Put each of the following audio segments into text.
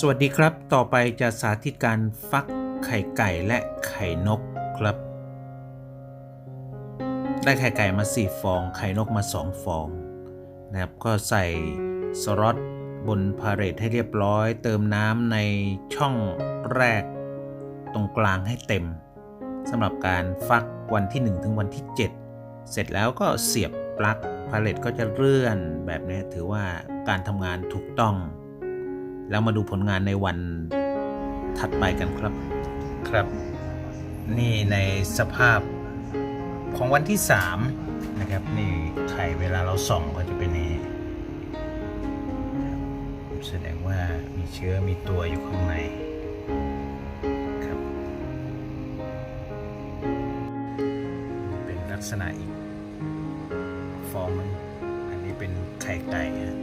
สวัสดีครับ ต่อไปจะสาธิตการฟักไข่ไก่และไข่นกครับ ได้ไข่ไก่มา 4 ฟอง ไข่นกมา 2 ฟองนะครับ ก็ใส่สล็อตบนพาเรทให้เรียบร้อย เติมน้ำในช่องแรกตรงกลางให้เต็มสำหรับการฟักวันที่ 1 ถึงวันที่ 7 เสร็จแล้วก็เสียบปลั๊กพาเลตก็จะเลื่อนแบบนี้ถือว่าการทำงานถูกต้อง แล้วมาดูผลงานในวันถัดไปกันครับ ครับ นี่ในสภาพของวันที่ 3 นะครับ นี่ไข่เวลาเราส่องก็จะเป็นอย่างนี้ครับแสดงว่ามีเชื้อมีตัวอยู่ข้างในครับเป็นลักษณะอีกฟอร์มมันอันนี้เป็นไข่ไก่ฮะ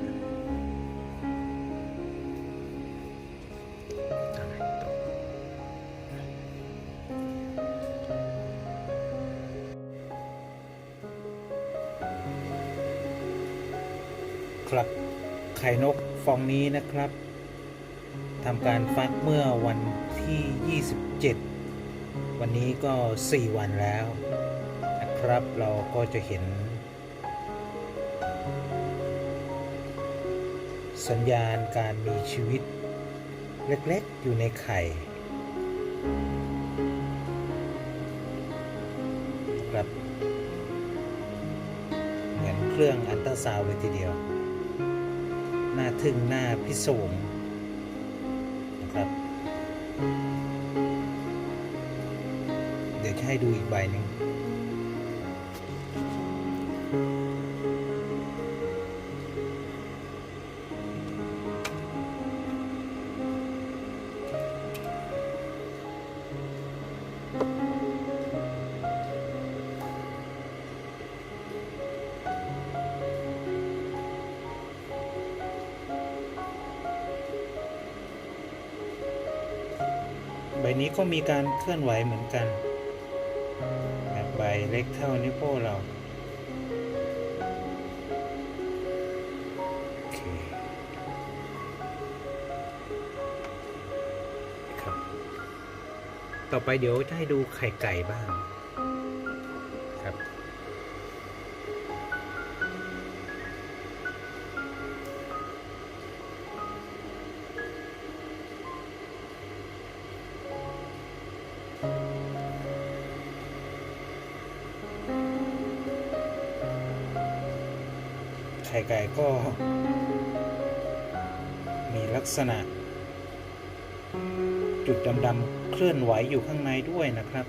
ครับ ไข่นกฟองนี้นะครับทำการฟักเมื่อวันที่ 27 วันนี้ก็ 4 วันแล้วนะครับ เราก็จะเห็น สัญญาณการมีชีวิต เล็ก ๆ อยู่ในไข่ครับ เหมือนเครื่องอันตราซาวเลยทีเดียว น้าทึ่งหน้าพิศวงนะครับ เดี๋ยวให้ดูอีกใบหนึ่ง นี้ก็มีการเคลื่อนไหวเหมือนกันแบบใบเล็กเท่านิ้วโป้งเราครับต่อไปเดี๋ยวจะให้ดูไข่ไก่บ้าง ข่ไก่ก็มีลักษณะ จุดดำๆเคลื่อนไหวอยู่ข้างในด้วยนะครับ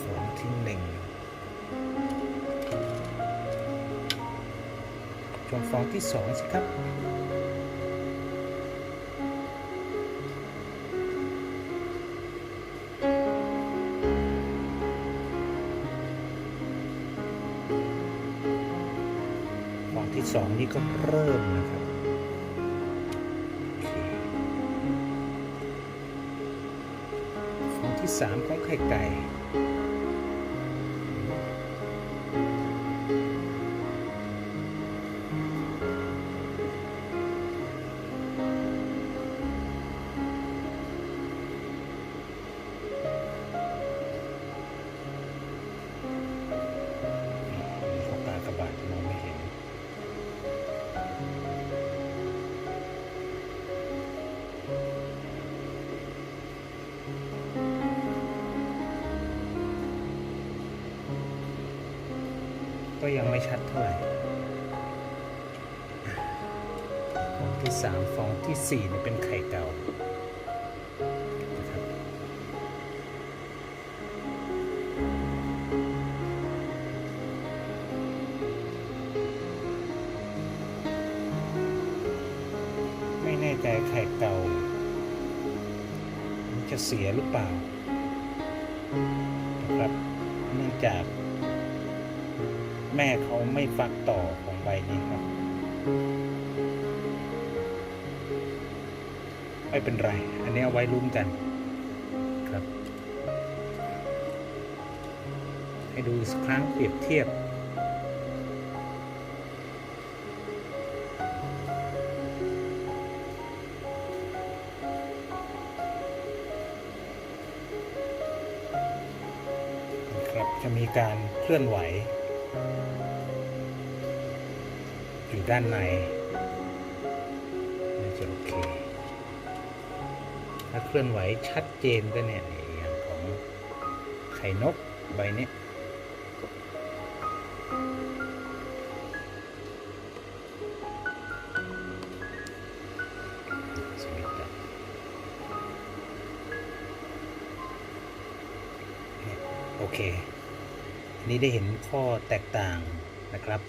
ฟองที่หนึ่งชมฟองที่สองสิครับ ที่สองนี่ก็เริ่มนะครับฟองที่สามของไข่ไก่ ก็ยังไม่ชัดเท่าไหร่ฟองที่สามฟองที่สี่นี่เป็นไข่เก่านะครับไม่แน่ใจไข่เก่า จะเสียหรือเปล่านะครับเนื่องจาก แม่เขาไม่ฟักต่อของใบนี้ครับ ไม่เป็นไร อันนี้เอาไว้ลุ้นกันครับ ให้ดูสักครั้งเปรียบเทียบครับจะมีการเคลื่อนไหว อยู่ด้านในน่าจะโอเค ถ้าเคลื่อนไหวชัดเจนก็เนี่ยอย่างของไข่นกใบเนี้ยสวิตช์โอเค นี้ได้เห็นข้อแตกต่างนะครับ